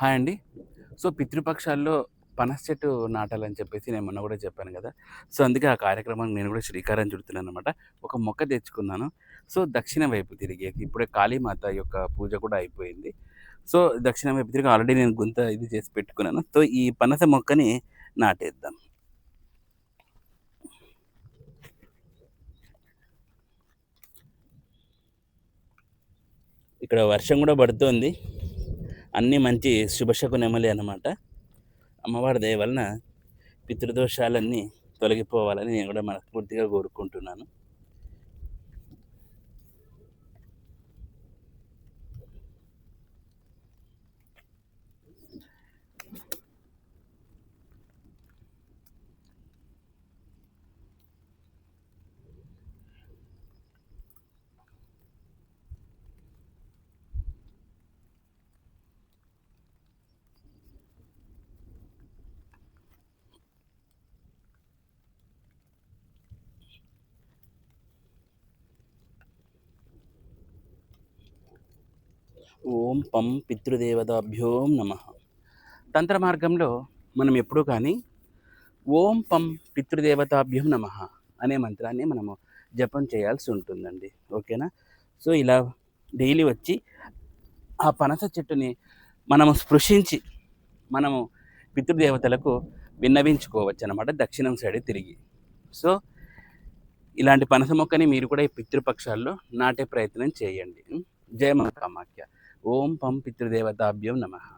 Hi అండి. So, పితృపక్షాల్లో పనస చెట్టు నాటాలని చెప్పేసి నేను మొన్న కూడా చెప్పాను కదా సో, అందుకే ఆ కార్యక్రమానికి నేను కూడా శ్రీకారం చుడుతున్నాననమాట. ఒక మొక్క తెచ్చుకున్నాను. సో, దక్షిణ వైపు తిరిగి ఇప్పుడే కాళీమాత యొక్క పూజ కూడా అయిపోయింది. సో, దక్షిణ వైపు తిరిగి ఆల్రెడీ నేను గుంత ఇది చేసి పెట్టుకున్నాను. సో, ఈ పనస మొక్కని నాటేద్దాం. ఇక్కడ వర్షం కూడా పడుతోంది. అన్నీ మంచి శుభశకునెమలే అనమాట అమ్మవారి దయ వలన పితృదోషాలన్నీ తొలగిపోవాలని నేను కూడా మనస్ఫూర్తిగా కోరుకుంటున్నాను. ఓం పం పితృదేవతాభ్యోం నమః. తంత్ర మార్గంలో మనం ఎప్పుడూ కానీ ఓం పం పితృదేవతాభ్యం నమః అనే మంత్రాన్ని మనము జపం చేయాల్సి ఉంటుందండి. ఓకేనా? సో, ఇలా డైలీ వచ్చి ఆ పనస చెట్టుని మనము స్పృశించి మనము పితృదేవతలకు విన్నవించుకోవచ్చనమాట దక్షిణం సైడ్ తిరిగి. సో, ఇలాంటి పనస మొక్కని మీరు కూడా ఈ పితృపక్షాల్లో నాటే ప్రయత్నం చేయండి. జయ మా కామాఖ్య. ఓం పం పితృదేవతాభ్యో నమః.